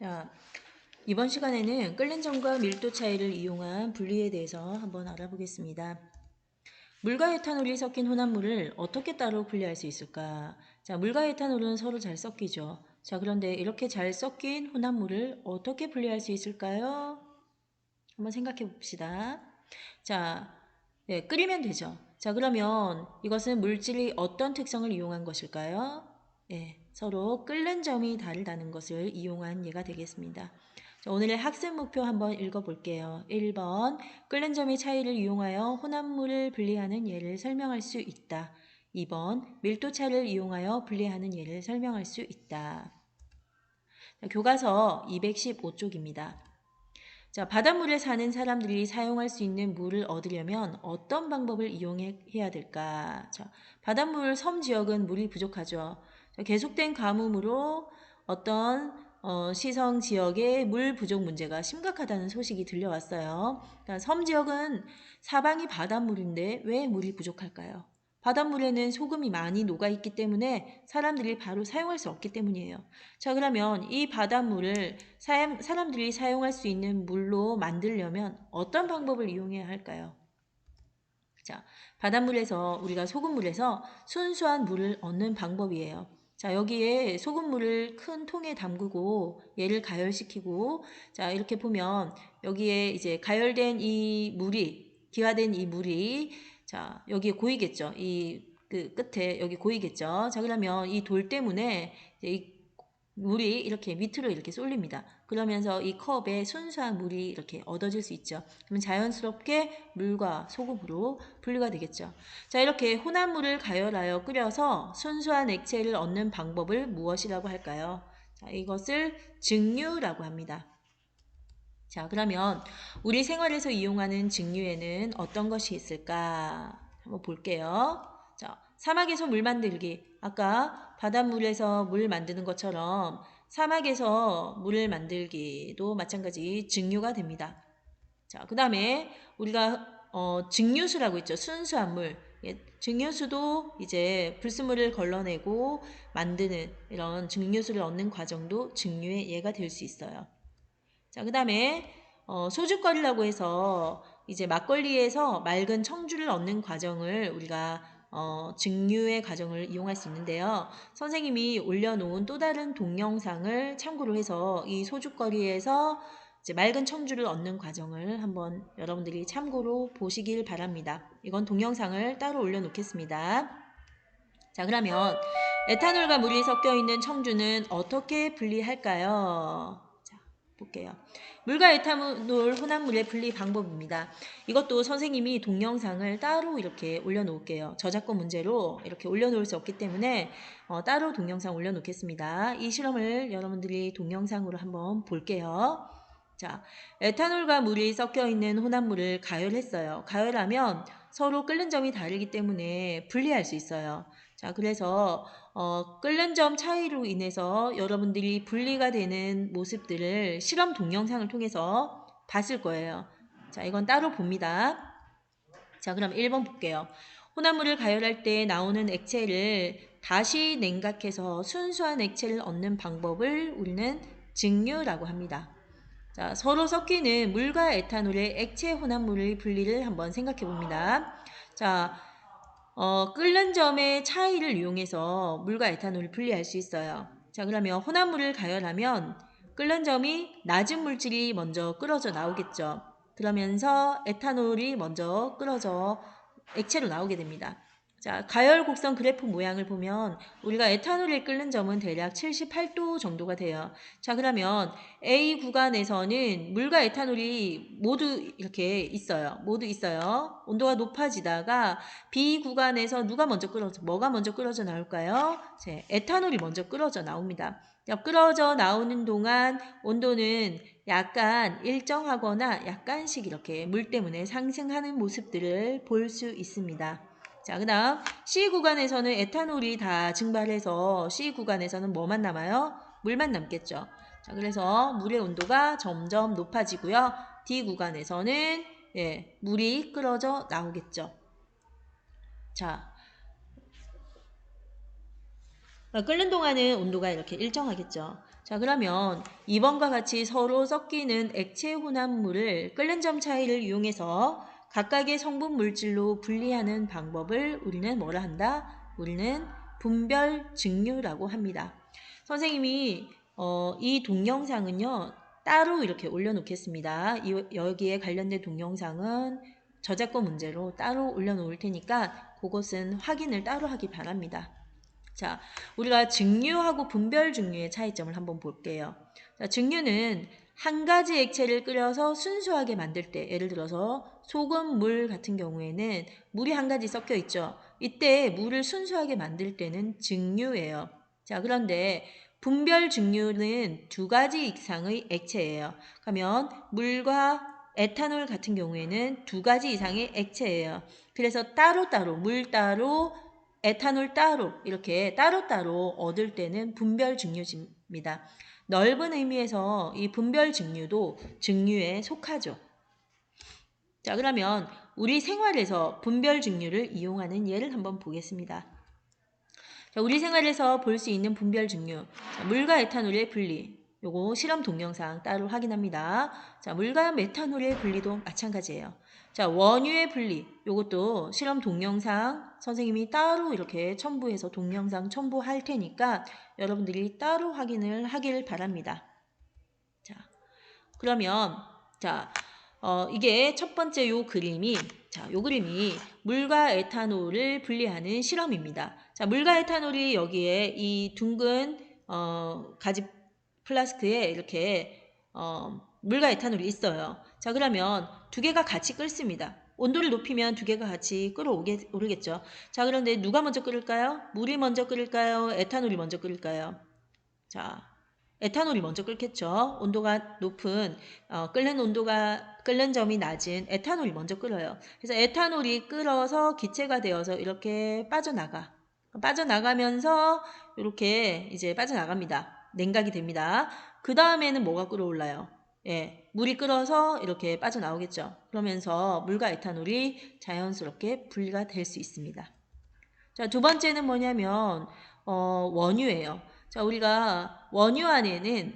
자, 이번 시간에는 끓는 점과 밀도 차이를 이용한 분리에 대해서 한번 알아보겠습니다. 물과 에탄올이 섞인 혼합물을 어떻게 따로 분리할 수 있을까? 자, 물과 에탄올은 서로 잘 섞이죠. 자, 그런데 이렇게 잘 섞인 혼합물을 어떻게 분리할 수 있을까요? 한번 생각해 봅시다. 자, 네, 끓이면 되죠. 자, 그러면 이것은 물질이 어떤 특성을 이용한 것일까요? 예, 서로 끓는 점이 다르다는 것을 이용한 예가 되겠습니다. 자, 오늘의 학습 목표 한번 읽어볼게요. 1번 끓는 점의 차이를 이용하여 혼합물을 분리하는 예를 설명할 수 있다. 2번 밀도차를 이용하여 분리하는 예를 설명할 수 있다. 자, 교과서 215쪽입니다. 자, 바닷물에 사는 사람들이 사용할 수 있는 물을 얻으려면 어떤 방법을 이용해야 될까? 자, 바닷물 섬 지역은 물이 부족하죠. 자, 계속된 가뭄으로 어떤 어, 시성 지역의 물 부족 문제가 심각하다는 소식이 들려왔어요. 그러니까 섬 지역은 사방이 바닷물인데 왜 물이 부족할까요? 바닷물에는 소금이 많이 녹아있기 때문에 사람들이 바로 사용할 수 없기 때문이에요. 자, 그러면 이 바닷물을 사람, 사람들이 사용할 수 있는 물로 만들려면 어떤 방법을 이용해야 할까요? 자, 바닷물에서 우리가 소금물에서 순수한 물을 얻는 방법이에요. 자, 여기에 소금물을 큰 통에 담그고 얘를 가열시키고 자, 이렇게 보면 여기에 이제 가열된 이 물이 기화된 이 물이 자, 여기에 고이겠죠. 이 그 끝에 여기 고이겠죠. 자, 그러면 이 돌 때문에 이 물이 이렇게 밑으로 이렇게 쏠립니다. 그러면서 이 컵에 순수한 물이 이렇게 얻어질 수 있죠. 그러면 자연스럽게 물과 소금으로 분리가 되겠죠. 자, 이렇게 혼합물을 가열하여 끓여서 순수한 액체를 얻는 방법을 무엇이라고 할까요? 자, 이것을 증류라고 합니다. 자, 그러면 우리 생활에서 이용하는 증류에는 어떤 것이 있을까? 한번 볼게요. 자, 사막에서 물 만들기. 아까 바닷물에서 물 만드는 것처럼 사막에서 물을 만들기도 마찬가지 증류가 됩니다. 자, 그 다음에 우리가 어, 증류수라고 있죠. 순수한 물. 예, 증류수도 이제 불순물을 걸러내고 만드는 이런 증류수를 얻는 과정도 증류의 예가 될 수 있어요. 자, 그 다음에 어, 소주거리라고 해서 이제 막걸리에서 맑은 청주를 얻는 과정을 우리가 어, 증류의 과정을 이용할 수 있는데요. 선생님이 올려놓은 또 다른 동영상을 참고로 해서 이 소주거리에서 맑은 청주를 얻는 과정을 한번 여러분들이 참고로 보시길 바랍니다. 이건 동영상을 따로 올려놓겠습니다. 자, 그러면 에탄올과 물이 섞여 있는 청주는 어떻게 분리할까요? 자, 볼게요. 물과 에탄올 혼합물의 분리 방법입니다. 이것도 선생님이 동영상을 따로 이렇게 올려놓을게요. 저작권 문제로 이렇게 올려놓을 수 없기 때문에 어, 따로 동영상 올려놓겠습니다. 이 실험을 여러분들이 동영상으로 한번 볼게요. 자, 에탄올과 물이 섞여 있는 혼합물을 가열했어요. 가열하면 서로 끓는 점이 다르기 때문에 분리할 수 있어요. 자, 그래서 어, 끓는 점 차이로 인해서 여러분들이 분리가 되는 모습들을 실험 동영상을 통해서 봤을 거예요. 자, 이건 따로 봅니다. 자, 그럼 1번 볼게요. 혼합물을 가열할 때 나오는 액체를 다시 냉각해서 순수한 액체를 얻는 방법을 우리는 증류라고 합니다. 자, 서로 섞이는 물과 에탄올의 액체 혼합물의 분리를 한번 생각해 봅니다. 자, 어, 끓는 점의 차이를 이용해서 물과 에탄올을 분리할 수 있어요. 자, 그러면 혼합물을 가열하면 끓는 점이 낮은 물질이 먼저 끓어져 나오겠죠. 그러면서 에탄올이 먼저 끓어져 액체로 나오게 됩니다. 자, 가열 곡선 그래프 모양을 보면 우리가 에탄올이 끓는 점은 대략 78도 정도가 돼요. 자, 그러면 A 구간에서는 물과 에탄올이 모두 이렇게 있어요. 모두 있어요. 온도가 높아지다가 B 구간에서 누가 먼저 끓어져, 뭐가 먼저 끓어져 나올까요? 자, 에탄올이 먼저 끓어져 나옵니다. 자, 끓어져 나오는 동안 온도는 약간 일정하거나 약간씩 이렇게 물 때문에 상승하는 모습들을 볼 수 있습니다. 자, 그 다음 C 구간에서는 에탄올이 다 증발해서 C 구간에서는 뭐만 남아요? 물만 남겠죠. 자, 그래서 물의 온도가 점점 높아지고요. D 구간에서는 예, 물이 끓어져 나오겠죠. 자, 끓는 동안은 온도가 이렇게 일정하겠죠. 자, 그러면 2번과 같이 서로 섞이는 액체 혼합물을 끓는 점 차이를 이용해서 각각의 성분 물질로 분리하는 방법을 우리는 뭐라 한다? 우리는 분별 증류라고 합니다. 선생님이 어, 이 동영상은요 따로 이렇게 올려놓겠습니다. 이, 여기에 관련된 동영상은 저작권 문제로 따로 올려놓을 테니까 그것은 확인을 따로 하기 바랍니다. 자, 우리가 증류하고 분별 증류의 차이점을 한번 볼게요. 자, 증류는 한 가지 액체를 끓여서 순수하게 만들 때, 예를 들어서 소금, 물 같은 경우에는 물이 한 가지 섞여 있죠. 이때 물을 순수하게 만들 때는 증류예요. 자, 그런데 분별 증류는 두 가지 이상의 액체예요. 그러면 물과 에탄올 같은 경우에는 두 가지 이상의 액체예요. 그래서 따로따로 물 따로 에탄올 따로 이렇게 따로따로 얻을 때는 분별 증류입니다. 넓은 의미에서 이 분별 증류도 증류에 속하죠. 자, 그러면 우리 생활에서 분별 증류를 이용하는 예를 한번 보겠습니다. 자, 우리 생활에서 볼 수 있는 분별 증류. 자, 물과 에탄올의 분리. 요거 실험 동영상 따로 확인합니다. 자, 물과 메탄올의 분리도 마찬가지예요. 자, 원유의 분리. 요것도 실험 동영상 선생님이 따로 이렇게 첨부해서 동영상 첨부할 테니까 여러분들이 따로 확인을 하길 바랍니다. 자, 그러면 자, 어, 이게 첫 번째 요 그림이 자, 요 그림이 물과 에탄올을 분리하는 실험입니다. 자, 물과 에탄올이 여기에 이 둥근 어, 가지 플라스크에 이렇게 어, 물과 에탄올이 있어요. 자, 그러면 두 개가 같이 끓습니다. 온도를 높이면 두 개가 같이 끓어오르겠죠. 자, 그런데 누가 먼저 끓을까요? 물이 먼저 끓을까요? 에탄올이 먼저 끓을까요? 자, 에탄올이 먼저 끓겠죠. 온도가 높은 어, 끓는 온도가 끓는 점이 낮은 에탄올이 먼저 끓어요. 그래서 에탄올이 끓어서 기체가 되어서 이렇게 빠져나가. 빠져나가면서 이렇게 이제 빠져나갑니다. 냉각이 됩니다. 그 다음에는 뭐가 끓어올라요? 예, 물이 끓어서 이렇게 빠져나오겠죠. 그러면서 물과 에탄올이 자연스럽게 분리가 될 수 있습니다. 자, 두 번째는 뭐냐면 어, 원유예요. 자, 우리가 원유 안에는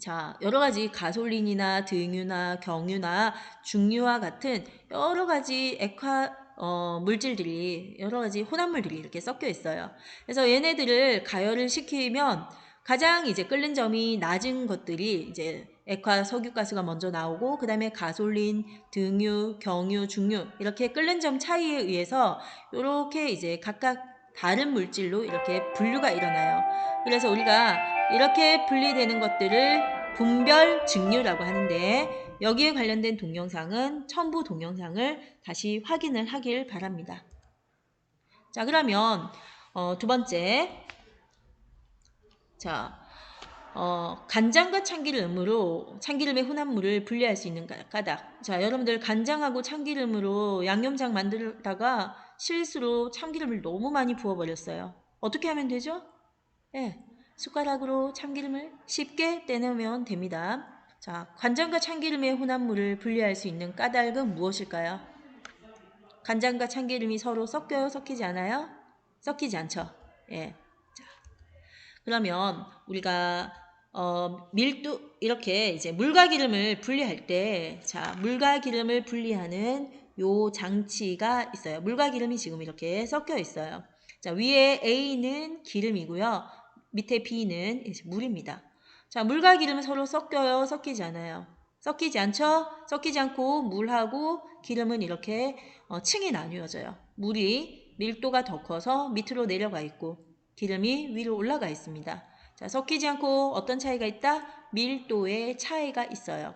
자, 여러 가지 가솔린이나 등유나 경유나 중유와 같은 여러 가지 액화 어, 물질들이 여러 가지 혼합물들이 이렇게 섞여 있어요. 그래서 얘네들을 가열을 시키면 가장 이제 끓는 점이 낮은 것들이 이제 액화 석유가스가 먼저 나오고 그 다음에 가솔린, 등유, 경유, 중유 이렇게 끓는 점 차이에 의해서 이렇게 이제 각각 다른 물질로 이렇게 분류가 일어나요. 그래서 우리가 이렇게 분리되는 것들을 분별 증류라고 하는데 여기에 관련된 동영상은 첨부 동영상을 다시 확인을 하길 바랍니다. 자 그러면 어, 두 번째 자 어, 간장과 참기름으로 참기름의 혼합물을 분리할 수 있는 까닭. 자, 여러분들 간장하고 참기름으로 양념장 만들다가 실수로 참기름을 너무 많이 부어버렸어요. 어떻게 하면 되죠? 예, 네, 숟가락으로 참기름을 쉽게 떼내면 됩니다. 자, 간장과 참기름의 혼합 물을 분리할 수 있는 까닭은 무엇일까요? 간장과 참기름이 서로 섞여요? 섞이지 않아요? 섞이지 않죠? 예. 자, 그러면 우리가 어, 밀도 이렇게 이제 물과 기름을 분리할 때, 자, 물과 기름을 분리하는 요 장치가 있어요. 물과 기름이 지금 이렇게 섞여 있어요. 자, 위에 A는 기름이고요. 밑에 B는 물입니다. 자, 물과 기름은 서로 섞여요? 섞이지 않아요? 섞이지 않죠? 섞이지 않고 물하고 기름은 이렇게 어, 층이 나뉘어져요. 물이 밀도가 더 커서 밑으로 내려가 있고 기름이 위로 올라가 있습니다. 자, 섞이지 않고 어떤 차이가 있다? 밀도의 차이가 있어요.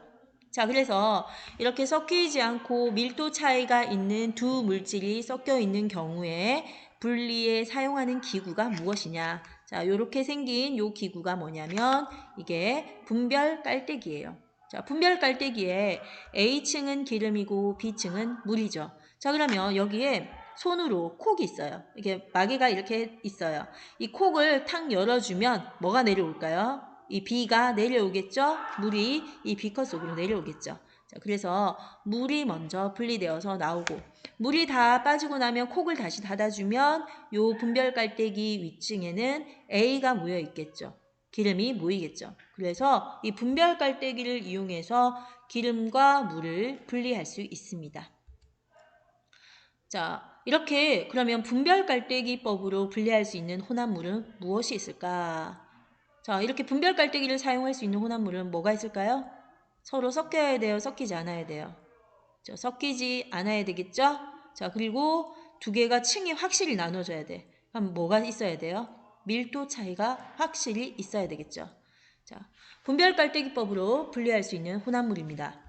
자, 그래서 이렇게 섞이지 않고 밀도 차이가 있는 두 물질이 섞여 있는 경우에 분리에 사용하는 기구가 무엇이냐? 자, 요렇게 생긴 요 기구가 뭐냐면 이게 분별 깔때기예요. 자, 분별 깔때기에 A층은 기름이고 B층은 물이죠. 자, 그러면 여기에 손으로 콕이 있어요. 이게 마개가 이렇게 있어요. 이 콕을 탁 열어주면 뭐가 내려올까요? 이 B가 내려오겠죠? 물이 이 B컷 속으로 내려오겠죠. 자, 그래서 물이 먼저 분리되어서 나오고 물이 다 빠지고 나면 콕을 다시 닫아주면 요 분별 깔때기 위층에는 A가 모여 있겠죠. 기름이 모이겠죠. 그래서 이 분별 깔때기를 이용해서 기름과 물을 분리할 수 있습니다. 자, 이렇게 그러면 분별 깔때기법으로 분리할 수 있는 혼합물은 무엇이 있을까? 자, 이렇게 분별 깔때기를 사용할 수 있는 혼합물은 뭐가 있을까요? 서로 섞여야 돼요? 섞이지 않아야 돼요? 자, 섞이지 않아야 되겠죠? 자, 그리고 두 개가 층이 확실히 나눠져야 돼. 그럼 뭐가 있어야 돼요? 밀도 차이가 확실히 있어야 되겠죠. 자, 분별 깔때기법으로 분리할 수 있는 혼합물입니다.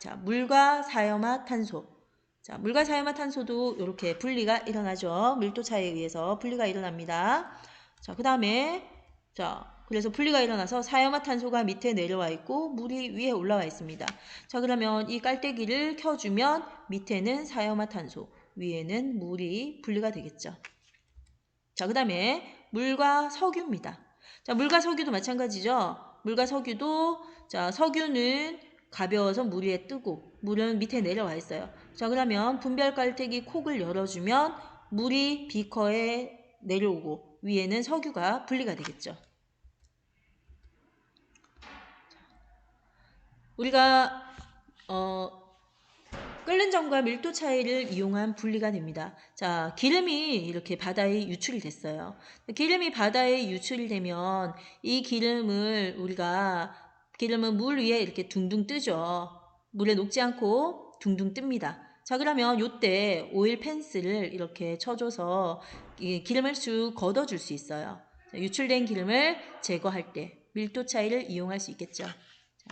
자, 물과 사염화 탄소. 자, 물과 사염화탄소도 이렇게 분리가 일어나죠. 밀도 차이에 의해서 분리가 일어납니다. 자, 그 다음에 자, 그래서 분리가 일어나서 사염화탄소가 밑에 내려와 있고 물이 위에 올라와 있습니다. 자, 그러면 이 깔때기를 켜주면 밑에는 사염화탄소, 위에는 물이 분리가 되겠죠. 자, 그 다음에 물과 석유입니다. 자, 물과 석유도 마찬가지죠. 물과 석유도 자, 석유는 가벼워서 물 위에 뜨고 물은 밑에 내려와 있어요. 자, 그러면 분별 깔때기 콕을 열어주면 물이 비커에 내려오고 위에는 석유가 분리가 되겠죠. 우리가 어, 끓는 점과 밀도 차이를 이용한 분리가 됩니다. 자, 기름이 이렇게 바다에 유출이 됐어요. 기름이 바다에 유출이 되면 이 기름을 우리가 기름은 물 위에 이렇게 둥둥 뜨죠. 물에 녹지 않고 둥둥 뜹니다. 자, 그러면 요때 오일 펜스를 이렇게 쳐줘서 기름을 쭉 걷어줄 수 있어요. 유출된 기름을 제거할 때 밀도 차이를 이용할 수 있겠죠.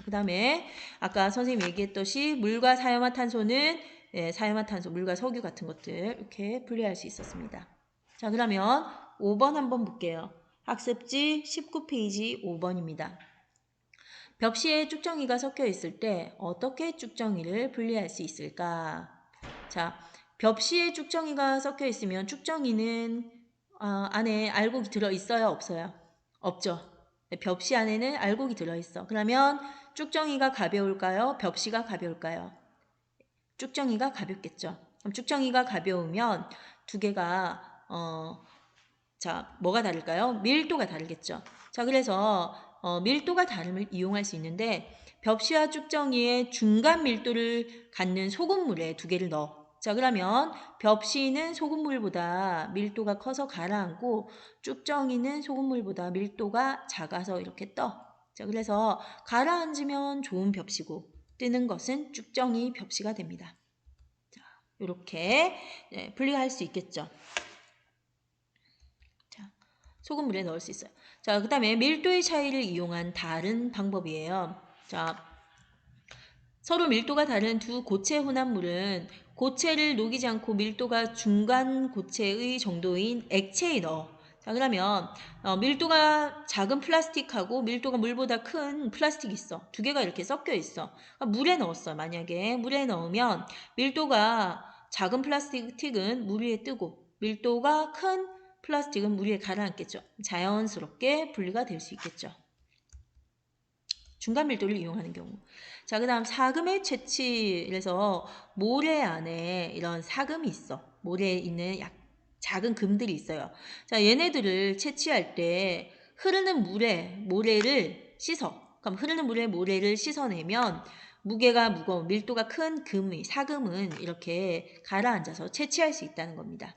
그 다음에 아까 선생님 얘기했듯이 물과 사염화탄소는 예, 사염화탄소, 물과 석유 같은 것들 이렇게 분리할 수 있었습니다. 자 그러면 5번 한번 볼게요. 학습지 19페이지 5번입니다. 벽시에 쭉정이가 섞여 있을 때 어떻게 쭉정이를 분리할 수 있을까? 자, 벽시에 쭉정이가 섞여 있으면 쭉정이는 어, 안에 알곡이 들어 있어요, 없어요? 없죠. 벽시 안에는 알곡이 들어 있어. 그러면 쭉정이가 가벼울까요? 벽시가 가벼울까요? 쭉정이가 가볍겠죠. 그럼 쭉정이가 가벼우면 두 개가 어, 자 뭐가 다를까요? 밀도가 다르겠죠. 자 그래서 어, 밀도가 다름을 이용할 수 있는데 벽시와 쭉정이의 중간 밀도를 갖는 소금물에 두 개를 넣어. 자 그러면 벽시는 소금물보다 밀도가 커서 가라앉고 쭉정이는 소금물보다 밀도가 작아서 이렇게 떠. 자, 그래서 가라앉으면 좋은 벽시고 뜨는 것은 쭉정이 벽시가 됩니다. 자, 이렇게 네, 분리할 수 있겠죠. 자, 소금물에 넣을 수 있어요. 자, 그 다음에 밀도의 차이를 이용한 다른 방법이에요. 자, 서로 밀도가 다른 두 고체 혼합물은 고체를 녹이지 않고 밀도가 중간 고체의 정도인 액체에 넣어 자 그러면 어, 밀도가 작은 플라스틱하고 밀도가 물보다 큰 플라스틱이 있어. 두 개가 이렇게 섞여 있어. 그러니까 물에 넣었어. 만약에 물에 넣으면 밀도가 작은 플라스틱은 물 위에 뜨고 밀도가 큰 플라스틱은 물 위에 가라앉겠죠. 자연스럽게 분리가 될 수 있겠죠. 중간 밀도를 이용하는 경우. 자, 그 다음 사금의 채취에서 모래 안에 이런 사금이 있어. 모래에 있는 약 작은 금들이 있어요. 자, 얘네들을 채취할 때 흐르는 물에 모래를 씻어. 그럼 흐르는 물에 모래를 씻어내면 무게가 무거운 밀도가 큰 금의 사금은 이렇게 가라앉아서 채취할 수 있다는 겁니다.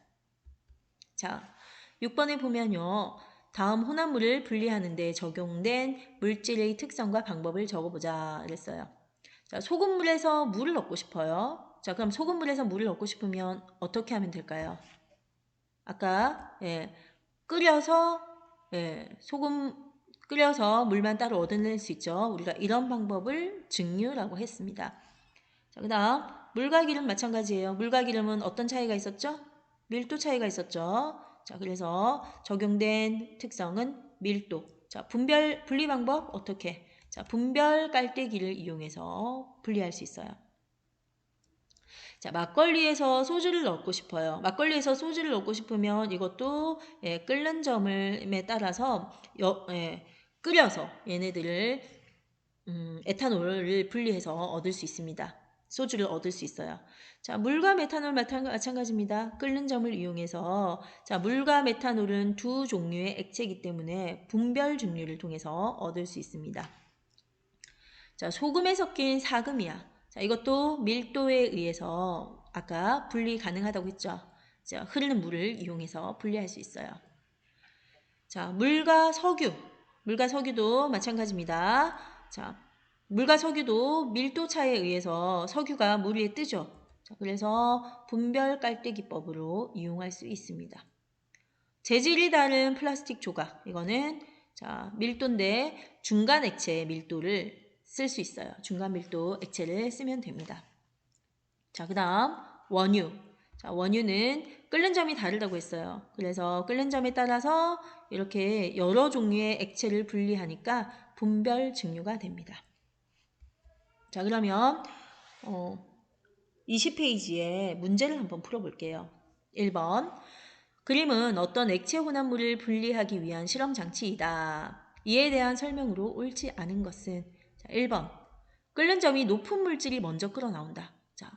자, 6번에 보면요. 다음 혼합물을 분리하는 데 적용된 물질의 특성과 방법을 적어보자 그랬어요. 자, 소금물에서 물을 넣고 싶어요. 자, 그럼 소금물에서 물을 넣고 싶으면 어떻게 하면 될까요? 아까 예, 끓여서 예, 소금 끓여서 물만 따로 얻어낼 수 있죠. 우리가 이런 방법을 증류라고 했습니다. 자, 그 다음 물과 기름 마찬가지예요. 물과 기름은 어떤 차이가 있었죠? 밀도 차이가 있었죠. 자, 그래서 적용된 특성은 밀도. 자, 분별 분리 방법 어떻게? 자, 분별 깔때기를 이용해서 분리할 수 있어요. 자, 막걸리에서 소주를 넣고 싶어요. 막걸리에서 소주를 넣고 싶으면 이것도 예, 끓는 점에 따라서 여, 예, 끓여서 얘네들을 음, 에탄올을 분리해서 얻을 수 있습니다. 소주를 얻을 수 있어요. 자, 물과 메탄올 마찬- 마찬가지입니다. 끓는 점을 이용해서 자, 물과 메탄올은 두 종류의 액체이기 때문에 분별 증류를 통해서 얻을 수 있습니다. 자, 소금에 섞인 사금이야. 자, 이것도 밀도에 의해서 아까 분리 가능하다고 했죠. 자, 흐르는 물을 이용해서 분리할 수 있어요. 자, 물과 석유. 물과 석유도 마찬가지입니다. 자, 물과 석유도 밀도 차에 의해서 석유가 물 위에 뜨죠. 자, 그래서 분별 깔때 기법으로 이용할 수 있습니다. 재질이 다른 플라스틱 조각. 이거는 자, 밀도인데 중간 액체의 밀도를 쓸 수 있어요. 중간 밀도 액체를 쓰면 됩니다. 자, 그다음 원유. 자, 원유는 끓는 점이 다르다고 했어요. 그래서 끓는 점에 따라서 이렇게 여러 종류의 액체를 분리하니까 분별 증류가 됩니다. 자, 그러면 어, 20페이지에 문제를 한번 풀어볼게요. 1번 그림은 어떤 액체 혼합물을 분리하기 위한 실험 장치이다. 이에 대한 설명으로 옳지 않은 것은 자, 1번 끓는 점이 높은 물질이 먼저 끓어나온다. 자,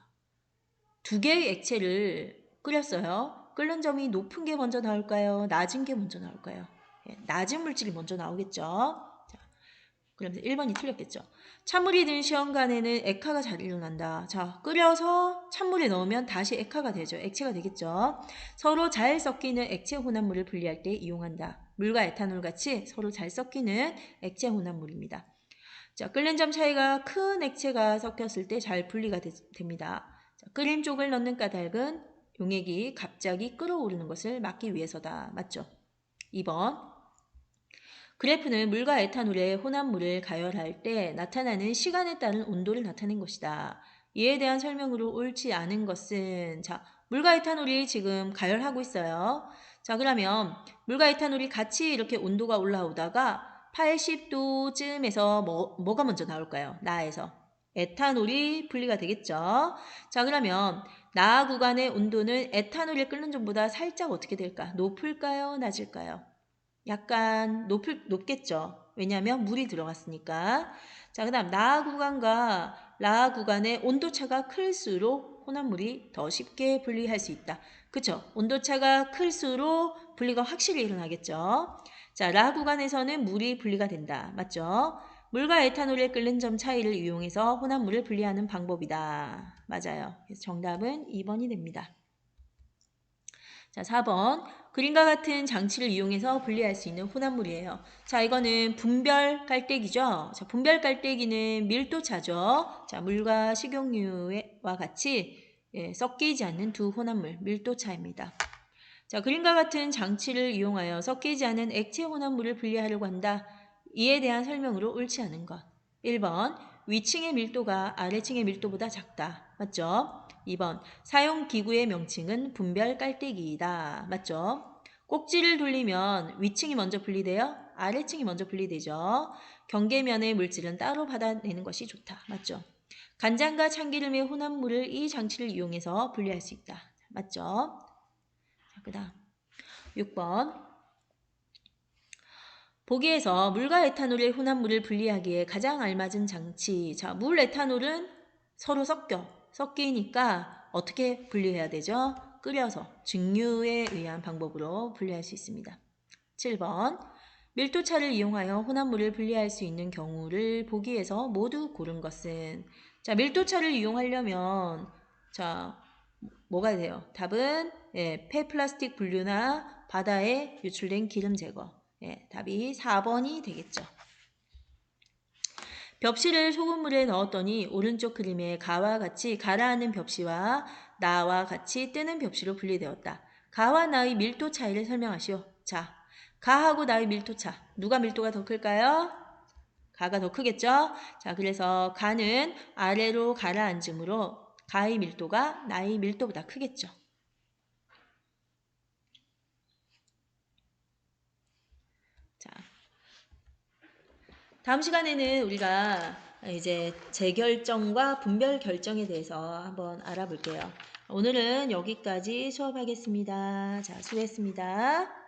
두 개의 액체를 끓였어요. 끓는 점이 높은 게 먼저 나올까요? 낮은 게 먼저 나올까요? 예, 낮은 물질이 먼저 나오겠죠. 자, 그러면서 1번이 틀렸겠죠. 찬물이 든 시험관에는 액화가 잘 일어난다. 자, 끓여서 찬물에 넣으면 다시 액화가 되죠. 액체가 되겠죠. 서로 잘 섞이는 액체 혼합물을 분리할 때 이용한다. 물과 에탄올 같이 서로 잘 섞이는 액체 혼합물입니다. 자, 끓는 점 차이가 큰 액체가 섞였을 때 잘 분리가 되, 됩니다. 자, 끓인 쪽을 넣는 까닭은 용액이 갑자기 끓어오르는 것을 막기 위해서다. 맞죠? 2번. 그래프는 물과 에탄올의 혼합물을 가열할 때 나타나는 시간에 따른 온도를 나타낸 것이다. 이에 대한 설명으로 옳지 않은 것은 자, 물과 에탄올이 지금 가열하고 있어요. 자, 그러면 물과 에탄올이 같이 이렇게 온도가 올라오다가 80도쯤에서 뭐, 뭐가 먼저 나올까요? 나에서. 에탄올이 분리가 되겠죠. 자, 그러면 나 구간의 온도는 에탄올이 끓는 점보다 살짝 어떻게 될까? 높을까요? 낮을까요? 약간 높을, 높겠죠. 왜냐하면 물이 들어갔으니까. 자, 그 다음 나 구간과 라 구간의 온도차가 클수록 혼합물이 더 쉽게 분리할 수 있다. 그쵸? 온도차가 클수록 분리가 확실히 일어나겠죠. 자, 라 구간에서는 물이 분리가 된다. 맞죠? 물과 에탄올의 끓는 점 차이를 이용해서 혼합물을 분리하는 방법이다. 맞아요. 그래서 정답은 2번이 됩니다. 자, 4번. 그림과 같은 장치를 이용해서 분리할 수 있는 혼합물이에요. 자, 이거는 분별 깔때기죠. 자, 분별 깔때기는 밀도차죠. 자, 물과 식용유와 같이 예, 섞이지 않는 두 혼합물, 밀도차입니다. 자, 그림과 같은 장치를 이용하여 섞이지 않은 액체 혼합물을 분리하려고 한다. 이에 대한 설명으로 옳지 않은 것. 1번. 위층의 밀도가 아래층의 밀도보다 작다. 맞죠? 2번. 사용 기구의 명칭은 분별 깔때기이다. 맞죠? 꼭지를 돌리면 위층이 먼저 분리돼요? 아래층이 먼저 분리되죠. 경계면의 물질은 따로 받아내는 것이 좋다. 맞죠? 간장과 참기름의 혼합물을 이 장치를 이용해서 분리할 수 있다. 맞죠? 자, 그 다음 6번. 보기에서 물과 에탄올의 혼합물을 분리하기에 가장 알맞은 장치. 자, 물, 에탄올은 서로 섞여. 섞이니까 어떻게 분리해야 되죠? 끓여서 증류에 의한 방법으로 분리할 수 있습니다. 7번. 밀도차를 이용하여 혼합물을 분리할 수 있는 경우를 보기에서 모두 고른 것은 자, 밀도차를 이용하려면 자, 뭐가 돼요? 답은 예, 폐플라스틱 분류나 바다에 유출된 기름 제거. 예, 답이 4번이 되겠죠. 벽시를 소금물에 넣었더니 오른쪽 그림에 가와 같이 가라앉는 벽시와 나와 같이 뜨는 벽시로 분리되었다. 가와 나의 밀도 차이를 설명하시오. 자, 가하고 나의 밀도 차. 누가 밀도가 더 클까요? 가가 더 크겠죠? 자, 그래서 가는 아래로 가라앉으므로 가의 밀도가 나의 밀도보다 크겠죠. 자, 다음 시간에는 우리가 이제 재결정과 분별 결정에 대해서 한번 알아볼게요. 오늘은 여기까지 수업하겠습니다. 자, 수고했습니다.